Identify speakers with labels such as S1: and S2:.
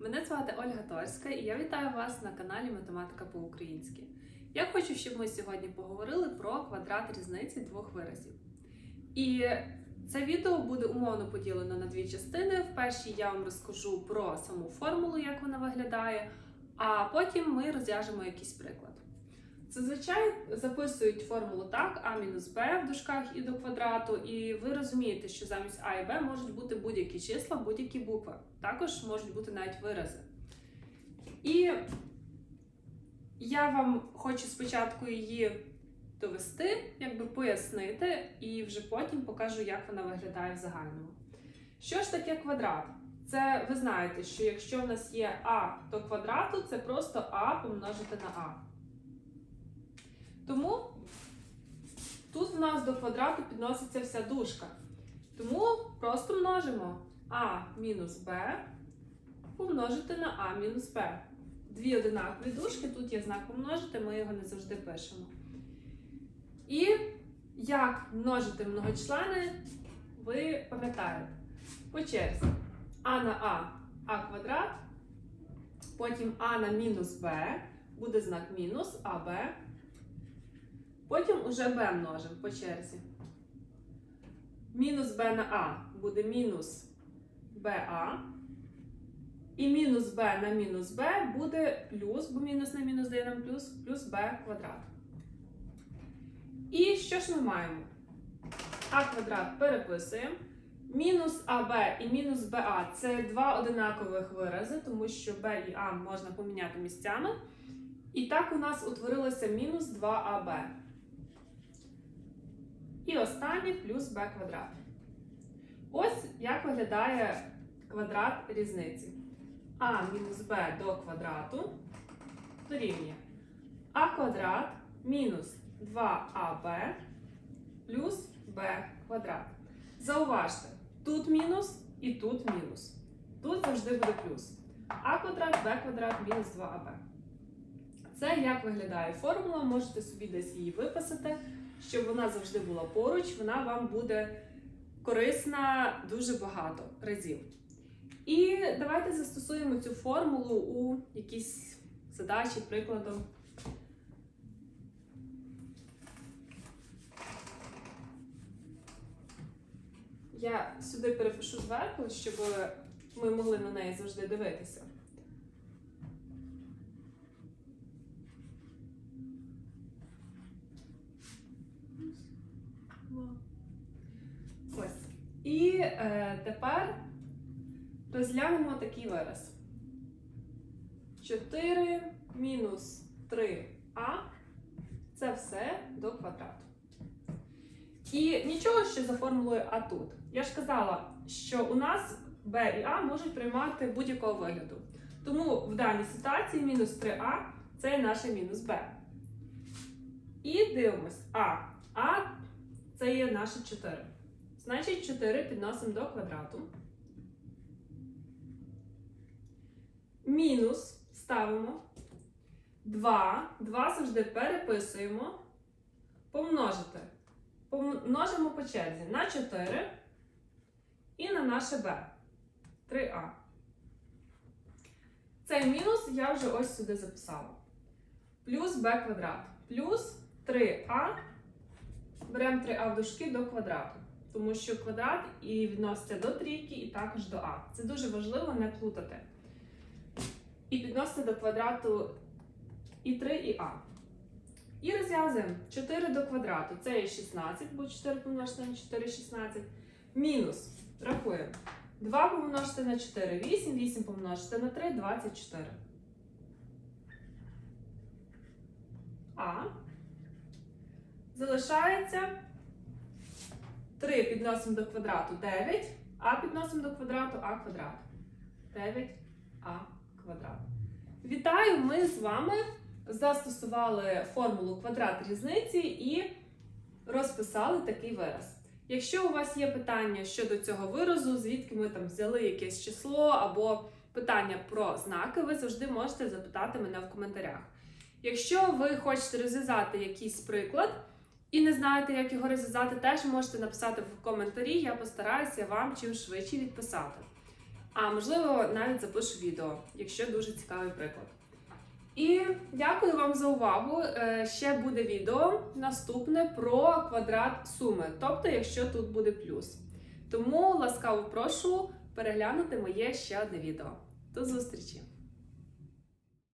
S1: Мене звати Ольга Торська і я вітаю вас на каналі Математика по-українськи. Я хочу, щоб ми сьогодні поговорили про квадрат різниці двох виразів. І це відео буде умовно поділено на дві частини. В першій я вам розкажу про саму формулу, як вона виглядає, а потім ми розв'яжемо якийсь приклад. Зазвичай записують формулу так, а мінус b в дужках і до квадрату, і ви розумієте, що замість а і b можуть бути будь-які числа, будь-які букви. Також можуть бути навіть вирази. І я вам хочу спочатку її довести, якби пояснити, і вже потім покажу, як вона виглядає в загальному. Що ж таке квадрат? Це ви знаєте, що якщо в нас є а до квадрату, це просто а помножити на а. Тому тут в нас до квадрату підноситься вся дужка. Тому просто множимо а мінус b помножити на а мінус b. Дві одинакові дужки, тут є знак помножити, ми його не завжди пишемо. І як множити многочлени, ви пам'ятаєте. По черзі а на а а квадрат, потім а на мінус b буде знак мінус аб. Потім уже b множимо по черзі. Мінус b на a буде мінус ba. І мінус b на мінус b буде плюс, бо мінус на мінус дає нам плюс, плюс b квадрат. І що ж ми маємо? А квадрат переписуємо. Мінус АБ і мінус БА це два одинакових вирази, тому що Б і А можна поміняти місцями. І так у нас утворилося мінус 2АБ. І останнє плюс b квадрат. Ось як виглядає квадрат різниці. А мінус b до квадрату дорівнює а квадрат мінус 2аб плюс b квадрат. Зауважте, тут мінус і тут мінус. Тут завжди буде плюс. А квадрат, b квадрат мінус 2аб. Це як виглядає формула, можете собі десь її виписати, щоб вона завжди була поруч, вона вам буде корисна дуже багато разів. І давайте застосуємо цю формулу у якійсь задачі, прикладом. Я сюди перепишу зверху, щоб ми могли на неї завжди дивитися. Ось. І е, тепер розглянемо такий вираз. 4 мінус 3а це все до квадрату. І нічого ще за формулою А тут. Я ж казала, що у нас Б і А можуть приймати будь-якого вигляду. Тому в даній ситуації мінус 3а це наше мінус Б. І дивимось, А. А це є наше 4. Значить, 4 підносимо до квадрату. Мінус ставимо. 2. 2 завжди переписуємо. Помножити. Помножимо по черзі на 4 і на наше b. 3а. Цей мінус я вже ось сюди записала. Плюс b квадрат. Плюс 3а. Беремо 3а в дужки до квадрату. Тому що квадрат і відноситься до трійки, і також до а. Це дуже важливо не плутати. І підносити до квадрату і 3, і а. І розв'язуємо 4 до квадрату. Це є 16, бо 4 помножити на 4 16. Мінус. Рахуємо. 2 помножити на 4 8, 8 помножити на 3 24. А. Залишається 3 підносимо до квадрату 9, а підносимо до квадрату а квадрат. 9а квадрат. Вітаю! Ми з вами застосували формулу квадрат різниці і розписали такий вираз. Якщо у вас є питання щодо цього виразу, звідки ми там взяли якесь число або питання про знаки, ви завжди можете запитати мене в коментарях. Якщо ви хочете розв'язати якийсь приклад і не знаєте, як його розв'язати, теж можете написати в коментарі, я постараюся вам чим швидше відписати. А можливо, навіть запишу відео, якщо дуже цікавий приклад. І дякую вам за увагу. Е, Ще буде відео наступне про квадрат суми, тобто, якщо тут буде плюс. Тому ласкаво прошу переглянути моє ще одне відео. До зустрічі!